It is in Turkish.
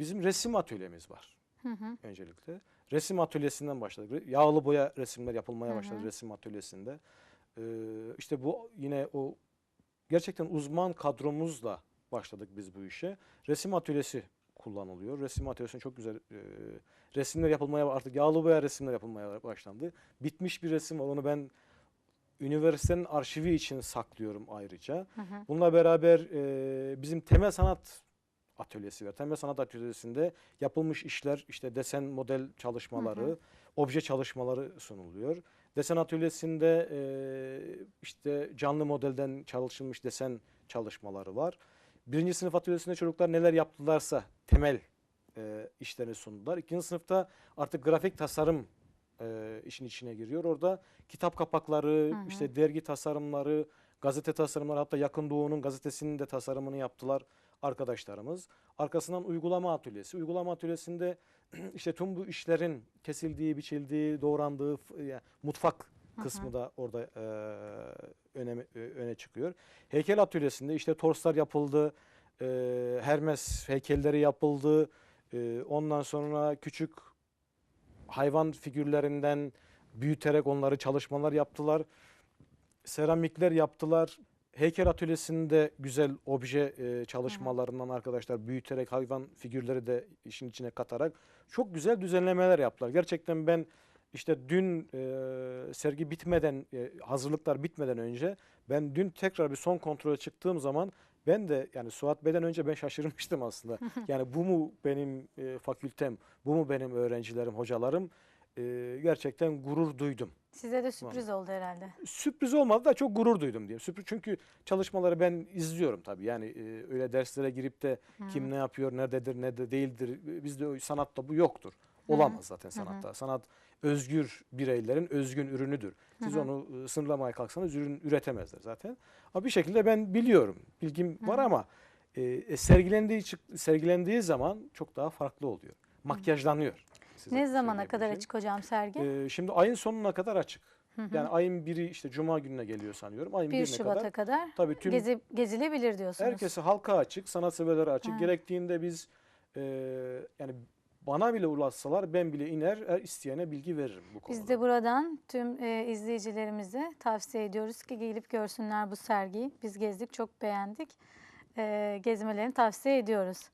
bizim resim atölyemiz var Hı hı. öncelikle. Resim atölyesinden başladık. Yağlı boya resimler yapılmaya Hı hı. başladı resim atölyesinde. Ee, işte bu yine o gerçekten uzman kadromuzla başladık biz bu işe. Resim atölyesi kullanılıyor. Resim atölyesinde çok güzel e, resimler yapılmaya artık yağlı boya resimler yapılmaya başlandı. Bitmiş bir resim var. Onu ben üniversitenin arşivi için saklıyorum ayrıca. Hı hı. Bununla beraber e, bizim temel sanat atölyesi var. Temel sanat atölyesinde yapılmış işler, işte desen model çalışmaları, Hı hı. obje çalışmaları sunuluyor. Desen atölyesinde e, işte canlı modelden çalışılmış desen çalışmaları var. Birinci sınıf atölyesinde çocuklar neler yaptılarsa temel e, işlerini sundular. İkinci sınıfta artık grafik tasarım e, işin içine giriyor. Orada kitap kapakları, Hı hı. işte dergi tasarımları, gazete tasarımları hatta Yakın Doğu'nun gazetesinin de tasarımını yaptılar arkadaşlarımız. Arkasından uygulama atölyesi. Uygulama atölyesinde işte tüm bu işlerin kesildiği, biçildiği, doğrandığı yani mutfak hı. kısmı da orada e, öne, öne çıkıyor. Heykel atölyesinde işte torslar yapıldı, e, Hermes heykelleri yapıldı. E, ondan sonra küçük hayvan figürlerinden büyüterek onları çalışmalar yaptılar. Seramikler yaptılar. Heykel atölyesinde güzel obje e, çalışmalarından arkadaşlar büyüterek hayvan figürleri de işin içine katarak çok güzel düzenlemeler yaptılar. Gerçekten ben işte dün e, sergi bitmeden e, hazırlıklar bitmeden önce ben dün tekrar bir son kontrole çıktığım zaman ben de yani Suat Bey'den önce ben şaşırmıştım aslında. Yani bu mu benim e, fakültem, bu mu benim öğrencilerim, hocalarım? E, gerçekten gurur duydum. Size de sürpriz oldu herhalde. Sürpriz olmadı da çok gurur duydum diyeyim. Sürpriz çünkü çalışmaları ben izliyorum tabii. Yani e, öyle derslere girip de kim ne yapıyor, nerededir, ne de değildir. Bizde sanatta bu yoktur. Olamaz zaten sanatta. Sanat özgür bireylerin özgün ürünüdür. Siz onu e, sınırlamaya kalksanız ürün üretemezler zaten. Ama bir şekilde ben biliyorum. Bilgim var ama e, e, sergilendiği sergilendiği zaman çok daha farklı oluyor. Makyajlanıyor. Size Ne zamana kadar açık hocam sergi? Ee, şimdi ayın sonuna kadar açık. Yani ayın biri işte cuma gününe geliyor sanıyorum. Ayın 1 birine Şubat'a kadar. kadar, Tabii tüm gezi, gezilebilir diyorsunuz. herkese halka açık, sanatseverlere açık. Ha. Gerektiğinde biz e, yani bana bile ulaşsalar ben bile iner her isteyene bilgi veririm bu konuda. Biz de buradan tüm e, izleyicilerimize tavsiye ediyoruz ki gelip görsünler bu sergiyi. Biz gezdik, çok beğendik. E, gezmelerini tavsiye ediyoruz.